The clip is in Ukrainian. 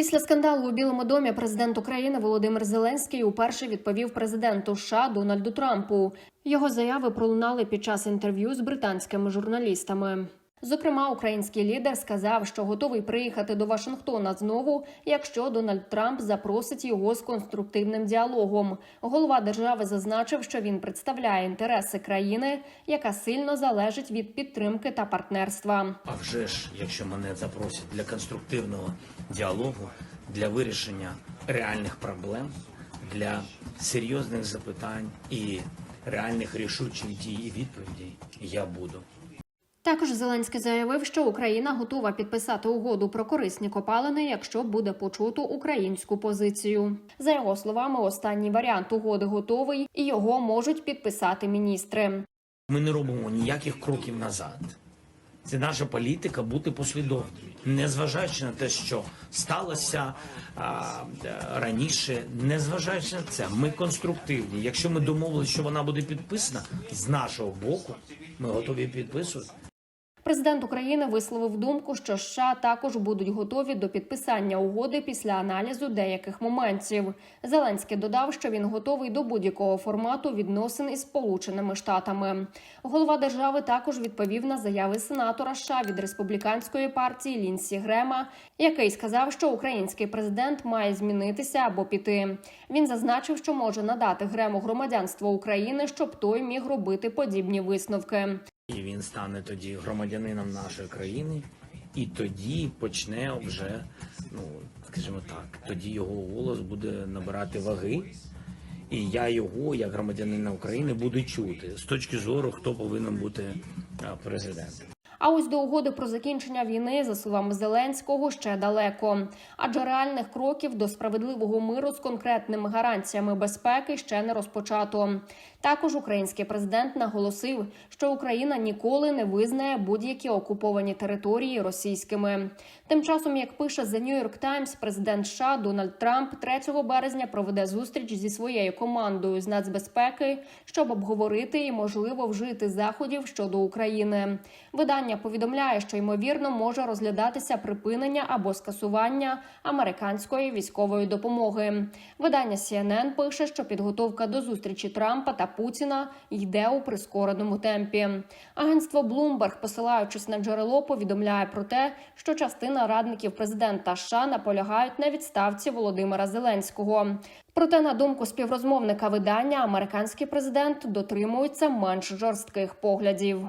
Після скандалу у Білому домі президент України Володимир Зеленський уперше відповів президенту США Дональду Трампу. Його заяви пролунали під час інтерв'ю з британськими журналістами. Зокрема, український лідер сказав, що готовий приїхати до Вашингтона знову, якщо Дональд Трамп запросить його з конструктивним діалогом. Голова держави зазначив, що він представляє інтереси країни, яка сильно залежить від підтримки та партнерства. А вже ж, якщо мене запросять для конструктивного діалогу, для вирішення реальних проблем, для серйозних запитань і реальних рішучих дій і відповідей, я буду. Також Зеленський заявив, що Україна готова підписати угоду про корисні копалини, якщо буде почуто українську позицію. За його словами, останній варіант угоди готовий, і його можуть підписати міністри. Ми не робимо ніяких кроків назад. Це наша політика бути послідовною, незважаючи на те, що сталося а, е, раніше, незважаючи на це, ми конструктивні. Якщо ми домовилися, що вона буде підписана з нашого боку, ми готові підписувати. Президент України висловив думку, що США також будуть готові до підписання угоди після аналізу деяких моментів. Зеленський додав, що він готовий до будь-якого формату відносин із Сполученими Штатами. Голова держави також відповів на заяви сенатора США від республіканської партії Лінсі Грема, який сказав, що український президент має змінитися або піти. Він зазначив, що може надати Грему громадянство України, щоб той міг робити подібні висновки. І він стане тоді громадянином нашої країни, і тоді почне вже, ну скажімо так, тоді його голос буде набирати ваги, і я його, як громадянина України, буду чути з точки зору, хто повинен бути президентом. А ось до угоди про закінчення війни, за словами Зеленського, ще далеко. Адже реальних кроків до справедливого миру з конкретними гарантіями безпеки ще не розпочато. Також український президент наголосив, що Україна ніколи не визнає будь-які окуповані території російськими. Тим часом, як пише The New York Times, президент США Дональд Трамп 3 березня проведе зустріч зі своєю командою з нацбезпеки, щоб обговорити і можливо вжити заходів щодо України. Видання повідомляє, що ймовірно може розглядатися припинення або скасування американської військової допомоги. Видання CNN пише, що підготовка до зустрічі Трампа та Путіна йде у прискореному темпі. Агентство Bloomberg, посилаючись на джерело, повідомляє про те, що частина радників президента США наполягають на відставці Володимира Зеленського. Проте, на думку співрозмовника видання, американський президент дотримується менш жорстких поглядів.